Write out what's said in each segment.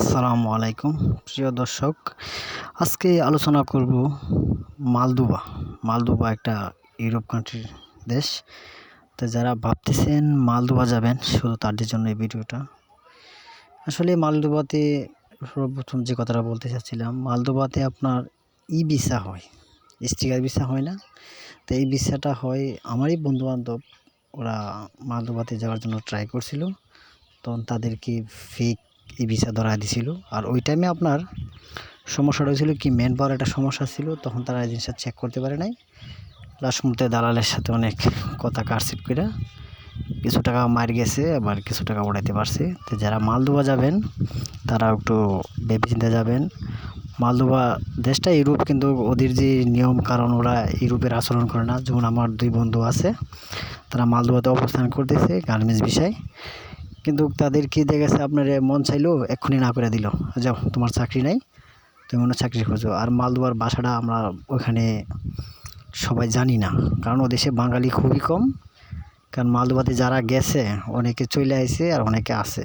আসসালামু আলাইকুম। প্রিয় দর্শক, আজকে আলোচনা করব মালদোভা মালদুবা একটা ইউরোপ কান্ট্রির দেশ। তো যারা ভাবতেছেন মালদোভা যাবেন, শুধু তাদের জন্য এই ভিডিওটা। আসলে মালদুবাতে সর্বপ্রথম যে কথাটা বলতে চাচ্ছিলাম, মালদুবাতে আপনার ই ভিসা হয়। স্টিকার ভিসা হয় না। তো এই ভিসাটা হয়, আমারই বন্ধুবান্ধব, ওরা মালদোভাতে যাওয়ার জন্য ট্রাই করছিল। তখন তাদেরকে ফেক এই ভিসা ধরা দিছিল। আর ওই টাইমে আপনার সমস্যাটা হয়েছিল কি ম্যান পাওয়ার একটা সমস্যা ছিল, তখন তারা এই জিনিসটা চেক করতে পারে নাই। লাস্ট মুহূর্তে দালালের সাথে অনেক কথা কারসিপ করে কিছু টাকা মার গেছে, আবার কিছু টাকা উড়াইতে পারছে। তো যারা মালদোবা যাবেন তারা একটু ভেবে চিন্তে যাবেন। মালদোবা দেশটা ইউরোপ, কিন্তু ওদের যে নিয়ম কারণ ওরা ইউরোপের আচরণ করে না। যেমন আমার দুই বন্ধু আছে, তারা মালদোবাতে অবস্থান করতেছে গার্মেন্টস বিষয়। কিন্তু তাদের কি দেখেছে আপনার মন চাইলেও এক্ষুনি না করে দিল। যাও, তোমার চাকরি নাই, তুমি মনে চাকরি খোঁজো। আর মালদোয়ার বাসাটা আমরা ওখানে সবাই জানি না, কারণ ও দেশে বাঙালি খুবই কম। কারণ মালদোবাতে যারা গেছে, অনেকে চলে আসে আর অনেকে আছে।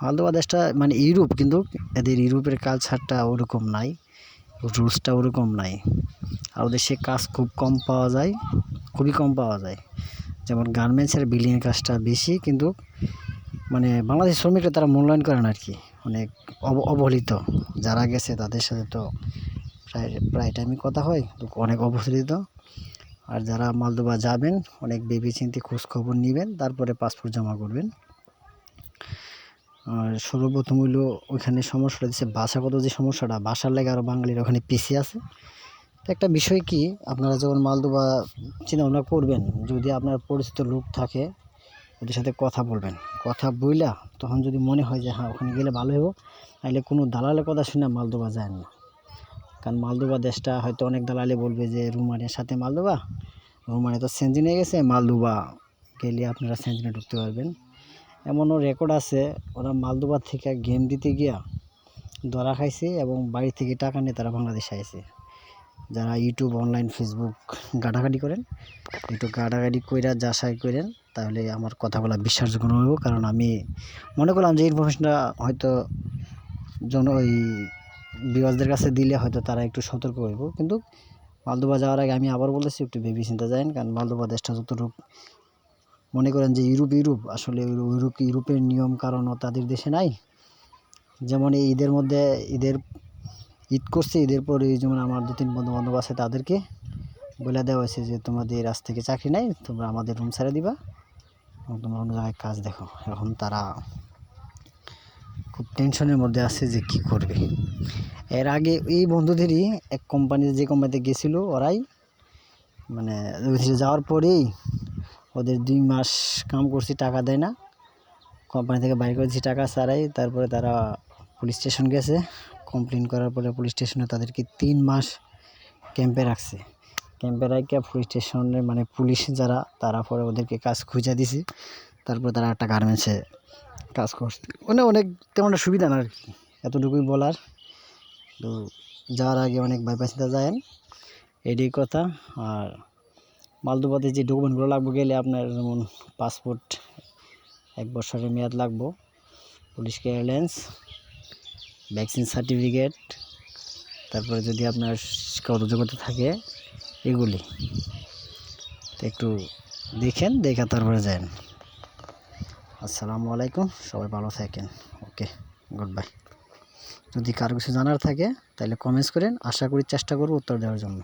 মালদোবা দেশটা মানে ইউরোপ, কিন্তু এদের ইউরোপের কালচারটা ওরকম নাই রুলসটা ওরকম নাই। আর ওদের সে কাজ খুব কম পাওয়া যায়, খুবই কম পাওয়া যায়। যেমন গার্মেন্টসের বিল্ডিংয়ের কাজটা বেশি, কিন্তু মানে বাংলাদেশ শ্রমিকরা তারা মূল্যায়ন করে না আর কি অনেক অবহেলিত। যারা গেছে তাদের সাথে তো প্রায় প্রায় টাইমই কথা হয় তো অনেক অবহেলিত। আর যারা মালদোবা যাবেন, অনেক ভেবে চিন্তে খোঁজখবর নেবেন, তারপরে পাসপোর্ট জমা করবেন। আর সর্বপ্রথম হইল ওইখানে সমস্যাটা দিচ্ছে ভাষাগত যে সমস্যাটা, ভাষার লেগে আরও বাঙালির ওখানে পিছিয়ে আছে। তো একটা বিষয় কি, আপনারা যখন মালদোবা চিন্তা ভাবনা করবেন, যদি আপনার পরিচিত লোক থাকে, ওদের সাথে কথা বলবেন। কথা বইলা তখন যদি মনে হয় যে হ্যাঁ ওখানে গেলে ভালো হব তাহলে কোনো দালালের কথা শুনে মালদোবা যায় না। কারণ মালদোবা দেশটা হয়তো অনেক দালালে বলবে যে, রুমানিয়ার সাথে মালদোবা, রুমানিয়া তো সেঞ্জিনে গেছে, মালদোবা গেলে আপনারা সেঞ্জিনে ঢুকতে পারবেন। এমনও রেকর্ড আছে, ওরা মালদোবা থেকে গেম দিতে গিয়া ধরা খাইছে এবং বাড়ি থেকে টাকা নিয়ে তারা বাংলাদেশে আইছে। যারা ইউটিউব অনলাইন ফেসবুক গাটাগাটি করেন, একটু গাটাগাটি কইরা যাচাই করেন, তাহলে আমার কথা বলা বিশ্বাসযোগ্য হইব। কারণ আমি মনে করলাম যে ইনফরমেশনটা হয়তো জন ওই বিবাসদের কাছে দিলে হয়তো তারা একটু সতর্ক হইব। কিন্তু মালদোবা যাওয়ার আগে আমি আবার বলেছি একটু ভেবে চিন্তা যায়েন কারণ মালদোবা দেশটা যতটুকু মনে করেন যে ইউরোপ ইউরোপ, আসলে ইউরোপ, ইউরোপের নিয়ম কারণও তাদের দেশে নাই। যেমন এই ঈদের মধ্যে, ঈদের ঈদ করছে, ঈদের পরে যেমন আমার দু তিন বন্ধু বান্ধব আছে তাদেরকে বলে দেওয়া হয়েছে যে, তোমাদের আজ থেকে চাকরি নাই, তোমরা আমাদের রুম ছেড়ে দিবা এবং তোমরা অন্য জায়গায় কাজ দেখো। এখন তারা খুব টেনশনের মধ্যে আছে যে কি করবে। এর আগে এই বন্ধুদেরই এক কোম্পানি যে কোম্পানিতে গেছিল ওরাই মানে যাওয়ার পরেই ওদের দুই মাস কাম করছি, টাকা দেয় না। কোম্পানি থেকে বাইর করেছি টাকা ছাড়াই, তারপরে তারা পুলিশ স্টেশন গেছে। কমপ্লেন করার পরে পুলিশ স্টেশনে তাদেরকে তিন মাস ক্যাম্পে রাখছে। ক্যাম্পে রাখে পুলিশ স্টেশনে মানে পুলিশ যারা, তারা পরে ওদেরকে কাজ খুঁজে দিছে। তারপর তারা একটা গার্মেন্টসে কাজ করছে। মানে অনেক তেমন একটা সুবিধা না আর কি। এতটুকুই বলার। তো যাওয়ার আগে অনেক বাইপাস চিন্তা যায়েন। এটাই কথা। আর মালদোবাতে যে ডকুমেন্টগুলো লাগবে, গেলে আপনার যেমন পাসপোর্ট এক বছরের মেয়াদ লাগবো। পুলিশ ক্লিয়ারেন্স ভ্যাকসিন সার্টিফিকেট তারপরে যদি আপনার শিক্ষাগত থাকে, এগুলি। একটু দেখেন, দেখা তারপরে যান। আসসালামু আলাইকুম, সবাই ভালো থাকেন। ওকে গুড বাই যদি কারও কিছু জানার থাকে, তাহলে কমেন্টস করেন। আশা করি চেষ্টা করব উত্তর দেওয়ার জন্য।